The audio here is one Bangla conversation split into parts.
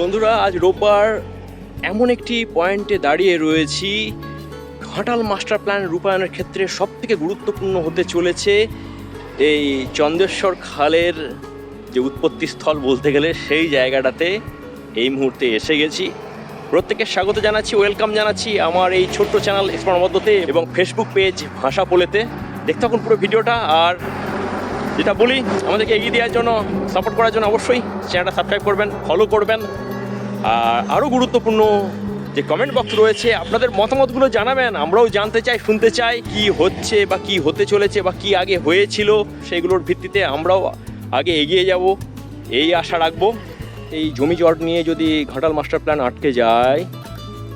বন্ধুরা, আজ রোববার এমন একটি পয়েন্টে দাঁড়িয়ে রয়েছি। ঘাটাল মাস্টার প্ল্যান রূপায়ণের ক্ষেত্রে সব থেকে গুরুত্বপূর্ণ হতে চলেছে এই চন্দ্রেশ্বর খালের যে উৎপত্তি স্থল বলতে গেলে সেই জায়গাটাতে এই মুহূর্তে এসে গেছি। প্রত্যেকের স্বাগত জানাচ্ছি ওয়েলকাম জানাচ্ছি আমার এই ছোট্ট চ্যানেল এক্সপ্লোর মধ্যতে এবং ফেসবুক পেজ ভাষা পোলেতে। দেখতে থাকুন পুরো ভিডিওটা আর যেটা বলি, আমাদেরকে এগিয়ে দেওয়ার জন্য সাপোর্ট করার জন্য অবশ্যই চ্যানেলটা সাবস্ক্রাইব করবেন ফলো করবেন। আর আরও গুরুত্বপূর্ণ যে কমেন্ট বক্স রয়েছে, আপনাদের মতামতগুলো জানাবেন। আমরাও জানতে চাই, শুনতে চাই, কি হচ্ছে বা কি হতে চলেছে বা কি আগে হয়েছিল, সেগুলোর ভিত্তিতে আমরাও আগে এগিয়ে যাব। এই আশা রাখব। এই জমি জট নিয়ে যদি ঘাটাল মাস্টার প্ল্যান আটকে যায়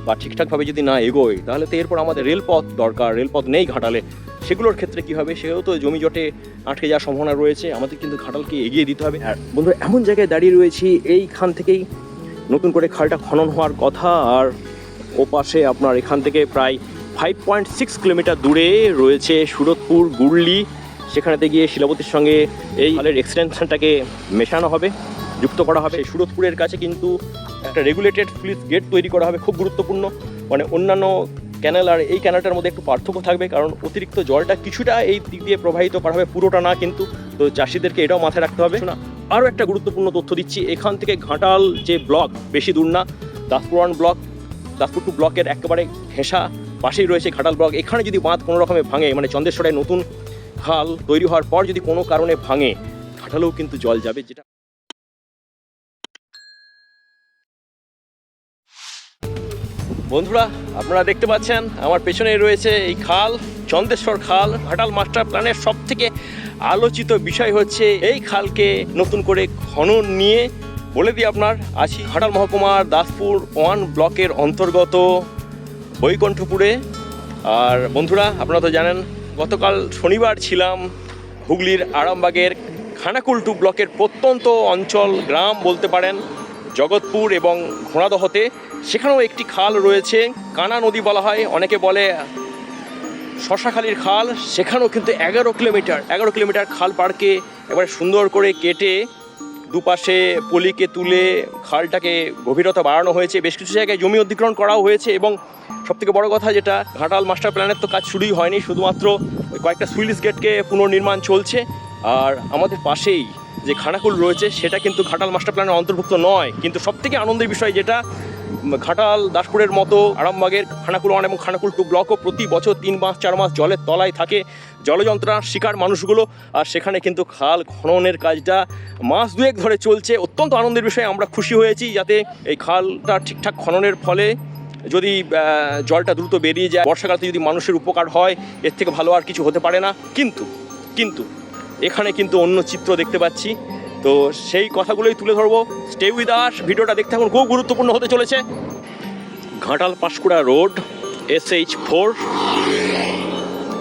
বা ঠিকঠাকভাবে যদি না এগোয়, তাহলে তো এরপর আমাদের রেলপথ দরকার। রেলপথ নেই ঘাটালে। সেগুলোর ক্ষেত্রে কি হবে সেও তো জমি জটে আটকে যাওয়ার সম্ভাবনা রয়েছে। আমাদের কিন্তু ঘাটালকে এগিয়ে দিতে হবে। আর বন্ধু এমন জায়গায় দাঁড়িয়ে রয়েছি, এইখান থেকেই নতুন করে খালটা খনন হওয়ার কথা। আর ও পাশে আপনার এখান থেকে প্রায় ফাইভ পয়েন্ট সিক্স কিলোমিটার দূরে রয়েছে সুরতপুর গুড়লি সেখানেতে গিয়ে শিলাবতীর সঙ্গে এই খালের এক্সটেনশনটাকে মেশানো হবে, যুক্ত করা হবে। সুরতপুরের কাছে কিন্তু একটা রেগুলেটেড ফ্লিস গেট তৈরি করা হবে, খুব গুরুত্বপূর্ণ। মানে অন্যান্য ক্যানেল আর এই ক্যানেলটার মধ্যে একটু পার্থক্য থাকবে কারণ অতিরিক্ত জলটা কিছুটা এই দিক দিয়ে প্রবাহিত করা হবে পুরোটা না কিন্তু। তো চাষিদেরকে এটাও মাথায় রাখতে হবে। না আরও একটা গুরুত্বপূর্ণ তথ্য দিচ্ছি এখান থেকে ঘাটাল যে ব্লক বেশি দূর না দাসপুরান ব্লক দাসপুর টু ব্লকের একেবারে ঘেঁষা পাশেই রয়েছে ঘাটাল ব্লক। এখানে যদি বাঁধ কোনো রকমে ভাঙে মানে চন্দ্রেশ্বরের নতুন খাল তৈরি হওয়ার পর যদি কোনো কারণে ভাঙে ঘাটালেও কিন্তু জল যাবে যেটা বন্ধুরা, আপনারা দেখতে পাচ্ছেন, আমার পেছনে রয়েছে এই খাল চন্দ্রেশ্বর খাল, ঘাটাল মাস্টার প্ল্যানের সব থেকে আলোচিত বিষয় হচ্ছে এই খালকে নতুন করে খনন নিয়ে। বলে দিই আপনার, আছি ঘাটাল মহকুমার দাসপুর ওয়ান ব্লকের অন্তর্গত বৈকণ্ঠপুরে। আর বন্ধুরা, আপনারা তো জানেন, গতকাল শনিবার ছিলাম হুগলির আরামবাগের খানাকুলটু ব্লকের প্রত্যন্ত অঞ্চল গ্রাম বলতে পারেন। জগৎপুর এবং ঘোড়াদহতে সেখানেও একটি খাল রয়েছে। কানা নদী বলা হয়। অনেকে বলে শশাখালির খাল। সেখানেও কিন্তু এগারো কিলোমিটার এগারো কিলোমিটার খাল পাড়কে এবারে সুন্দর করে কেটে দুপাশে পলিকে তুলে খালটাকে গভীরতা বাড়ানো হয়েছে। বেশ কিছু জায়গায় জমি অধিগ্রহণ করাও হয়েছে এবং সবথেকে বড় কথা যেটা, ঘাটাল মাস্টার প্ল্যানের তো কাজ শুরুই হয়নি। শুধুমাত্র কয়েকটা সুইলিশ গেটকে পুনর্নির্মাণ চলছে। আর আমাদের পাশেই যে খানাকুল রয়েছে, সেটা কিন্তু ঘাটাল মাস্টার প্ল্যানের অন্তর্ভুক্ত নয়। কিন্তু সবথেকে আনন্দের বিষয় যেটা ঘাটাল, দাসপুরের মতো আরামবাগের খানাকুল ওয়ান এবং খানাকুল টু ব্লকও প্রতি বছর তিন মাস, চার মাস জলের তলায় থাকে জলযন্ত্রণার শিকার মানুষগুলো। আর সেখানে কিন্তু খাল খননের কাজটা মাস দুয়েক ধরে চলছে। অত্যন্ত আনন্দের বিষয়ে আমরা খুশি হয়েছি যাতে এই খালটা ঠিকঠাক খননের ফলে যদি জলটা দ্রুত বেরিয়ে যায় বর্ষাকালে যদি মানুষের উপকার হয়, এর থেকে ভালো আর কিছু হতে পারে না। কিন্তু কিন্তু এখানে কিন্তু অন্য চিত্র দেখতে পাচ্ছি। তো সেই কথাগুলোই তুলে ধরবো। স্টে উইথ আস ভিডিওটা দেখতে এখন খুব গুরুত্বপূর্ণ হতে চলেছে। Ghatal Panskura road S H four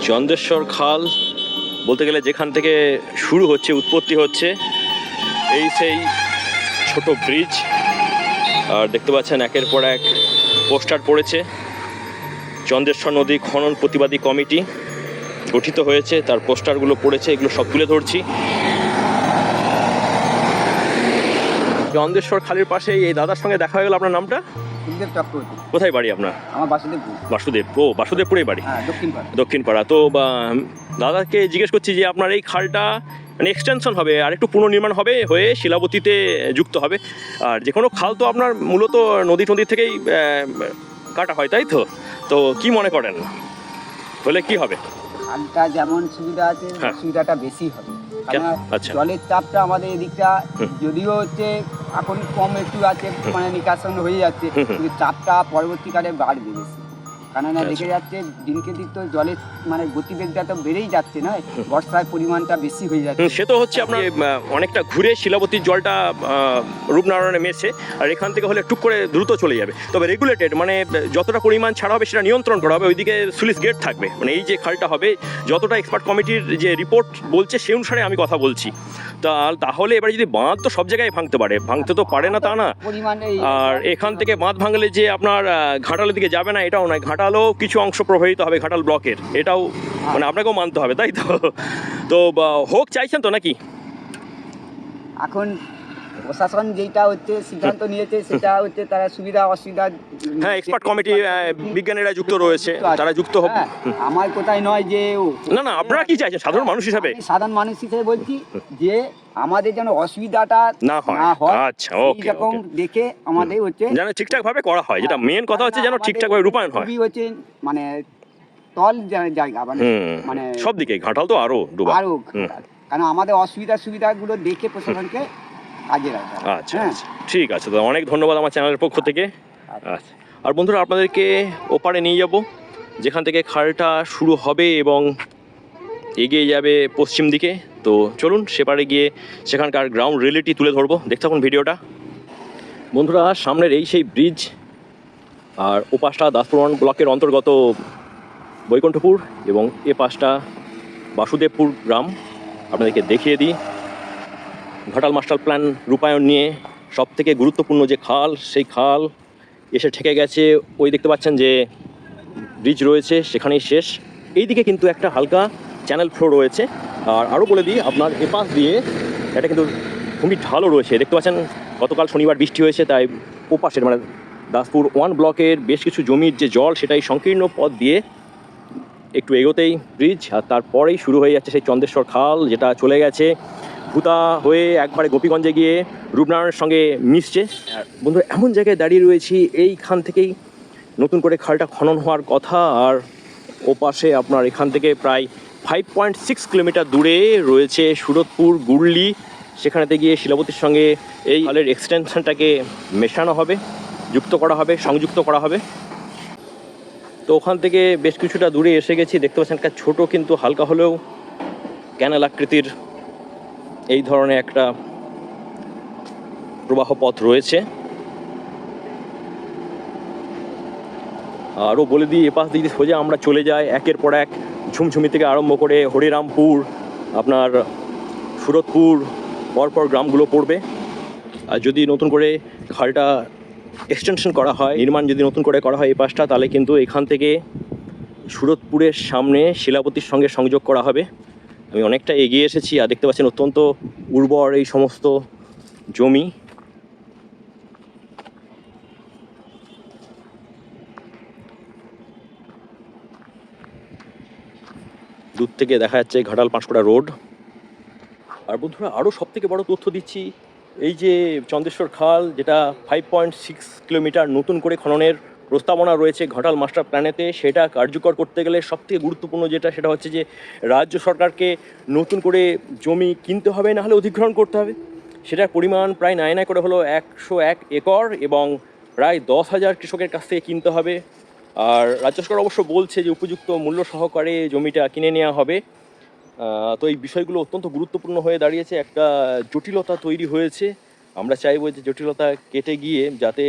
Chandreshwar খাল, বলতে গেলে যেখান থেকে শুরু হচ্ছে, উৎপত্তি হচ্ছে, এই সেই ছোট ব্রিজ আর দেখতে পাচ্ছেন একের পর এক পোস্টার পড়েছে। চন্দ্রেশ্বর নদী খনন প্রতিবাদী কমিটি গঠিত হয়েছে তার পোস্টারগুলো পড়েছে এগুলো সব তুলে ধরছি। চন্দ্রেশ্বর খালের পাশে এই দাদার সঙ্গে দেখা হয়ে গেল আপনার নামটা? কোথায় বাড়ি আপনার? আমার বাসুদেবপুর। বাসুদেব ও বাসুদেবপুরেই বাড়ি? হ্যাঁ দক্ষিণ পাড়া তো দাদাকে জিজ্ঞেস করছি যে আপনার এই খালটা মানে এক্সটেনশন হবে আর একটু পুনর্নির্মাণ হবে হয়ে শিলাবতীতে যুক্ত হবে। আর যে কোনো খাল তো আপনার মূলত নদী টদী থেকেই কাটা হয় তাই তো? তো কি মনে করেন? হলে কি হবে? খালটা যেমন সুবিধা আছে হ্যাঁ। সুবিধাটা বেশি হবে কেন? কেননা আচ্ছা। জলের চাপটা আমাদের এদিকটা হুম। যদিও হচ্ছে এখন কম একটু আছে মানে নিকাশন হয়ে যাচ্ছে হুম, হুম। কিন্তু চাপটা পরবর্তীকালে বাড়বে বেশি কেননা আচ্ছা। দেখে যাচ্ছে দিনকে দিন তো জলের মানে গতিবেগটা তো বেড়েই যাচ্ছে নয়? বর্ষার পরিমাণটা বেশি হয়ে যাচ্ছে। সে তো হচ্ছে আপনার অনেকটা ঘুরে শিলাবতীর জলটা রূপনারায়ণে মেশে আর এখান থেকে হলে টুক করে দ্রুত চলে যাবে। তবে রেগুলেটেড মানে যতটা পরিমাণ ছাড়া হবে সেটা নিয়ন্ত্রণ করা হবে ওইদিকে সুলিশ গেট থাকবে। মানে এই যে খালটা হবে যতটা এক্সপার্ট কমিটির যে রিপোর্ট বলছে সে অনুসারে আমি কথা বলছি। তা তাহলে এবার যদি বাঁধ তো সব জায়গায় ভাঙতে পারে। ভাঙতে তো পারে না তা না। আর এখান থেকে বাঁধ ভাঙলে যে আপনার ঘাটালের দিকে যাবে না এটাও নয়। ঘাটালও কিছু অংশ প্রভাবিত হবে ঘাটাল ব্লকের। এটাও মানে আপনাকেও মানতে হবে তাই তো? তো হোক চাইছেন তো নাকি? এখন প্রশাসন যেটা হচ্ছে সিদ্ধান্ত নিয়েছে সেটা হচ্ছে তারা সুবিধা অসুবিধা হ্যাঁ এক্সপার্ট কমিটি বিজ্ঞানীরা যুক্ত রয়েছে তারা যুক্ত হোক হ্যাঁ, আমার কোথায় নয় যে না না আপনারা কি চাইছেন? সাধারণ মানুষ হিসাবে? সাধারণ মানুষ হিসেবে বলছি যে আমাদের যেন অসুবিধাটা না হয়। আচ্ছা ওকে এইরকম দেখে আমাদের হচ্ছে যেন ঠিকঠাক ভাবে করা হয় যেটা মেন কথা হচ্ছে যেন ঠিকঠাক ভাবে রূপায়ণ হয়। হচ্ছে মানে তল জায়গা মানে মানে সব দিকে ঘাটাল তো আরও ডুবা আরও কারণ আমাদের অসুবিধা সুবিধাগুলো দেখে প্রশাসনকে কাজে রাখতে আচ্ছা হ্যাঁ। আচ্ছা ঠিক আছে তো অনেক ধন্যবাদ আমার চ্যানেলের পক্ষ থেকে। আচ্ছা। আর বন্ধুরা আপনাদেরকে ওপারে নিয়ে যাব যেখান থেকে খালটা শুরু হবে এবং এগিয়ে যাবে পশ্চিম দিকে। তো চলুন সেপারে গিয়ে সেখানকার গ্রাউন্ড রিয়েলিটি তুলে ধরবো। দেখতে থাকুন ভিডিওটা। বন্ধুরা সামনের এই সেই ব্রিজ আর ও পাশটা দাসপুরন ব্লকের অন্তর্গত বৈকুণ্ঠপুর এবং এ পাশটা বাসুদেবপুর গ্রাম। আপনাদেরকে দেখিয়ে দিই। ঘাটাল মাস্টার প্ল্যান রূপায়ণ নিয়ে সব থেকে গুরুত্বপূর্ণ যে খাল, সেই খাল এসে ঠেকে গেছে। ওই দেখতে পাচ্ছেন যে ব্রিজ রয়েছে, সেখানেই শেষ। এইদিকে কিন্তু একটা হালকা চ্যানেল ফ্লো রয়েছে। আর আরও বলে দিই, আপনার এপাশ দিয়ে এটা কিন্তু খুবই ঢালও রয়েছে। দেখতে পাচ্ছেন, গতকাল শনিবার বৃষ্টি হয়েছে, তাই ওপাশের মানে দাসপুর ওয়ান ব্লকের বেশ কিছু জমির যে জল, সেটাই সংকীর্ণ পথ দিয়ে একটু এগোতেই ব্রিজ, আর তারপরেই শুরু হয়ে যাচ্ছে সেই চন্দ্রেশ্বর খাল, যেটা চলে গেছে ভূতা হয়ে একবারে গোপীগঞ্জে গিয়ে রূপনারায়ণের সঙ্গে মিশছে। আর বন্ধুরা, এমন জায়গায় দাঁড়িয়ে রয়েছি, এইখান থেকেই নতুন করে খালটা খনন হওয়ার কথা। আর ও পাশে আপনার এখান থেকে প্রায় ফাইভ পয়েন্ট সিক্স কিলোমিটার দূরে রয়েছে সুরতপুর গুড়লি সেখানেতে গিয়ে শিলাবতীর সঙ্গে এই খালের এক্সটেনশনটাকে মেশানো হবে, যুক্ত করা হবে, সংযুক্ত করা হবে। তো ওখান থেকে বেশ কিছুটা দূরে এসে গেছি। দেখতে পাচ্ছেন একটা ছোটো কিন্তু হালকা হলেও ক্যানেল আকৃতির এই ধরনের একটা প্রবাহ পথ রয়েছে। আরও বলে দিই, এপাশ দিকে সোজা আমরা চলে যাই, একের পর এক ঝুমঝুমি থেকে আরম্ভ করে হরিরামপুর, আপনার সুরতপুর, পরপর গ্রামগুলো পড়বে। আর যদি নতুন করে খালটা এক্সটেনশন করা হয়, নির্মাণ যদি নতুন করে করা হয় এই পাশটা তাহলে কিন্তু এখান থেকে সুরতপুরের সামনে শিলাপতির সঙ্গে সংযোগ করা হবে। আমি অনেকটা এগিয়ে এসেছি আর দেখতে পাচ্ছেন অত্যন্ত উর্বর এই সমস্ত জমি। দূর থেকে দেখা যাচ্ছে ঘাটাল পাঁশকুড়া রোড। আর বন্ধুরা আরও সব থেকে বড় তথ্য দিচ্ছি, এই যে চন্দ্রেশ্বর খাল, যেটা ফাইভ পয়েন্ট সিক্স কিলোমিটার নতুন করে খননের প্রস্তাবনা রয়েছে ঘটাল মাস্টার প্ল্যানেতে। সেটা কার্যকর করতে গেলে সবথেকে গুরুত্বপূর্ণ যেটা, সেটা হচ্ছে যে রাজ্য সরকারকে নতুন করে জমি কিনতে হবে, নাহলে অধিগ্রহণ করতে হবে। সেটার পরিমাণ প্রায় নাই নাই করে হলো একশো এক একর এবং প্রায় দশ হাজার কৃষকের কাছ থেকে কিনতে হবে। আর রাজ্য সরকার অবশ্য বলছে যে উপযুক্ত মূল্য সহকারে জমিটা কিনে নেওয়া হবে। তো এই বিষয়গুলো অত্যন্ত গুরুত্বপূর্ণ হয়ে দাঁড়িয়েছে। একটা জটিলতা তৈরি হয়েছে। আমরা চাইব যে জটিলতা কেটে গিয়ে যাতে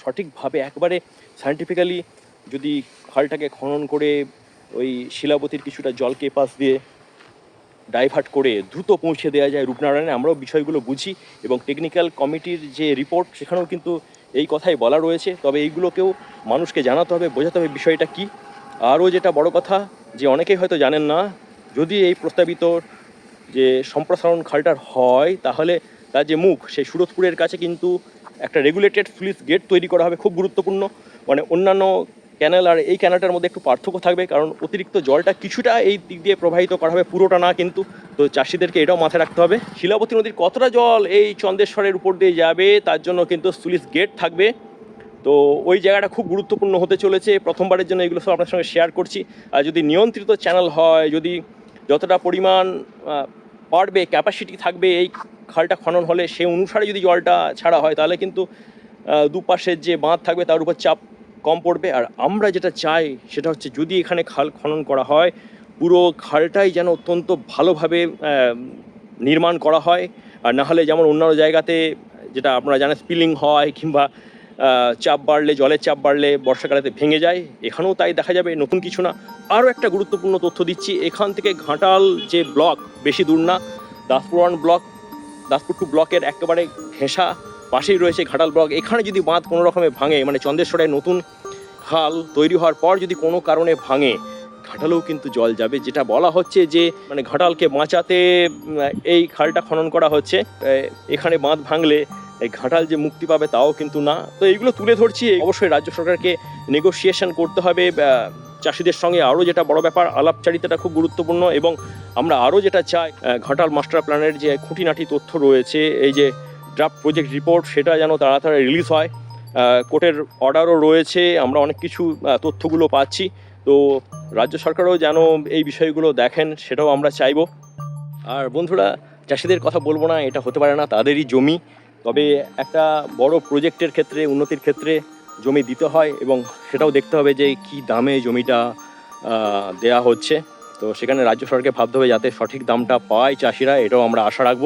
সঠিকভাবে একবারে সায়েন্টিফিক্যালি যদি খালটাকে খনন করে ওই শিলাবতীর কিছুটা জলকে পাস দিয়ে ডাইভার্ট করে দ্রুত পৌঁছে দেওয়া যায় রূপনারায়ণে, আমরাও বিষয়গুলো বুঝি এবং টেকনিক্যাল কমিটির যে রিপোর্ট সেখানেও কিন্তু এই কথাই বলা রয়েছে। তবে এইগুলোকেও মানুষকে জানাতে হবে, বোঝাতে হবে বিষয়টা কি। আরও যেটা বড় কথা, যে অনেকেই হয়তো জানেন না, যদি এই প্রস্তাবিত যে সম্প্রসারণ খালটার হয়, তাহলে তার যে মুখ, সেই সুরতপুরের কাছে কিন্তু একটা রেগুলেটেড স্লুইস গেট তৈরি করা হবে, খুব গুরুত্বপূর্ণ। মানে অন্যান্য ক্যানেল আর এই ক্যানেলটার মধ্যে একটু পার্থক্য থাকবে, কারণ অতিরিক্ত জলটা কিছুটা এই দিক দিয়ে প্রবাহিত করা হবে, পুরোটা না কিন্তু। তো চাষিদেরকে এটাও মাথায় রাখতে হবে। শিলাবতী নদীর কতটা জল এই চন্দ্রেশ্বরের উপর দিয়ে যাবে, তার জন্য কিন্তু সুলিশ গেট থাকবে। তো ওই জায়গাটা খুব গুরুত্বপূর্ণ হতে চলেছে। প্রথমবারের জন্য এগুলো সব আপনার সঙ্গে শেয়ার করছি। আর যদি নিয়ন্ত্রিত চ্যানেল হয়, যদি যতটা পরিমাণ পারবে ক্যাপাসিটি থাকবে এই খালটা খনন হলে সেই অনুসারে যদি জলটা ছাড়া হয়, তাহলে কিন্তু দুপাশের যে বাঁধ থাকবে, তার উপর চাপ কম পড়বে। আর আমরা যেটা চাই সেটা হচ্ছে যদি এখানে খাল খনন করা হয়, পুরো খালটাই যেন অত্যন্ত ভালোভাবে নির্মাণ করা হয়। আর না হলে যেমন অন্যান্য জায়গাতে যেটা আপনারা জানেন স্পিলিং হয় কিংবা চাপ বাড়লে, জলের চাপ বাড়লে বর্ষাকালেতে ভেঙে যায়। এখানেও তাই দেখা যাবে, নতুন কিছু না। আরও একটা গুরুত্বপূর্ণ তথ্য দিচ্ছি, এখান থেকে ঘাটাল যে ব্লক, বেশি দূর না, Daspur one block, Daspur two ব্লকের একেবারে ঘেঁষা পাশেই রয়েছে ঘাটাল ব্লক। এখানে যদি বাঁধ কোনো রকমে ভাঙে মানে চন্দ্রেশ্বরের নতুন খাল তৈরি হওয়ার পর যদি কোনো কারণে ভাঙে, ঘাটালেও কিন্তু জল যাবে। যেটা বলা হচ্ছে যে মানে ঘাটালকে বাঁচাতে এই খালটা খনন করা হচ্ছে। এখানে বাঁধ ভাঙলে এই ঘাটাল যে মুক্তি পাবে তাও কিন্তু না। তো এইগুলো তুলে ধরছি। অবশ্যই রাজ্য সরকারকে নেগোসিয়েশন করতে হবে। চাষিদের সঙ্গে আরও যেটা বড় ব্যাপার, আলাপচারিতাটা খুব গুরুত্বপূর্ণ এবং আমরা আরও যেটা চাই ঘাটাল মাস্টার প্ল্যানের যে খুঁটিনাটি তথ্য রয়েছে, এই যে ড্রাফট প্রজেক্ট রিপোর্ট সেটা যেন তাড়াতাড়ি রিলিজ হয়। কোর্টের অর্ডারও রয়েছে, আমরা অনেক কিছু তথ্যগুলো পাচ্ছি। তো রাজ্য সরকারও যেন এই বিষয়গুলো দেখেন, সেটাও আমরা চাইব। আর বন্ধুরা, চাষিদের কথা বলব না, এটা হতে পারে না, তাদেরই জমি। তবে একটা বড় প্রজেক্টের ক্ষেত্রে, উন্নতির ক্ষেত্রে জমি দিতে হয় এবং সেটাও দেখতে হবে যে কি দামে জমিটা দেয়া হচ্ছে। তো সেখানে রাজ্য সরকারকে ভাবতে হবে যাতে সঠিক দামটা পায় চাষিরা, এটাও আমরা আশা রাখব।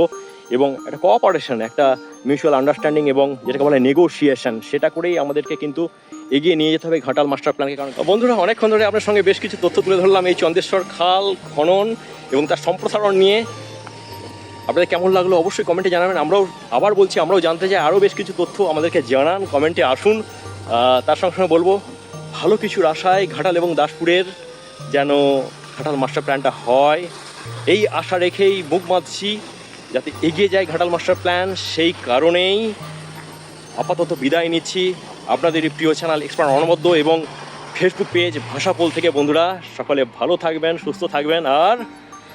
এবং একটা কোঅপারেশন একটা মিউচুয়াল আন্ডারস্ট্যান্ডিং এবং যেটাকে বলে নেগোসিয়েশন সেটা করেই আমাদেরকে কিন্তু এগিয়ে নিয়ে যেতে হবে ঘাটাল মাস্টার প্ল্যানকে কারণ বন্ধুরা, অনেকক্ষণ ধরে আপনার সঙ্গে বেশ কিছু তথ্য তুলে ধরলাম। এই চন্দ্রেশ্বর, খাল, খনন এবং তার সম্প্রসারণ নিয়ে। আপনাদের কেমন লাগল অবশ্যই কমেন্টে জানাবেন। আমরাও আবার বলছি, আমরাও জানতে চাই। আরও বেশ কিছু তথ্য আমাদেরকে জানান কমেন্টে আসুন। তার সঙ্গে সঙ্গে বলব, ভালো কিছুর আশায় ঘাটাল এবং দাসপুরের যেন ঘাটাল মাস্টার প্ল্যানটা হয়, এই আশা রেখেই মুখ বাঁধছি যাতে এগিয়ে যায় ঘাটাল মাস্টার প্ল্যান, সেই কারণেই আপাতত বিদায় নিচ্ছি। আপনাদের প্রিয় চ্যানেল এক্সপার্ট অনবদ্য এবং ফেসবুক পেজ ভাষাপোল থেকে বন্ধুরা, সকলে ভালো থাকবেন, সুস্থ থাকবেন আর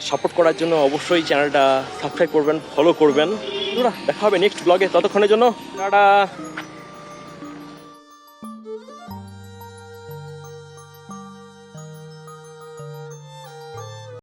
সাপোর্ট করার জন্য অবশ্যই চ্যানেলটা সাবস্ক্রাইব করবেন ফলো করবেন। দেখা হবে নেক্সট ব্লগে ততক্ষণের জন্য, টাটা!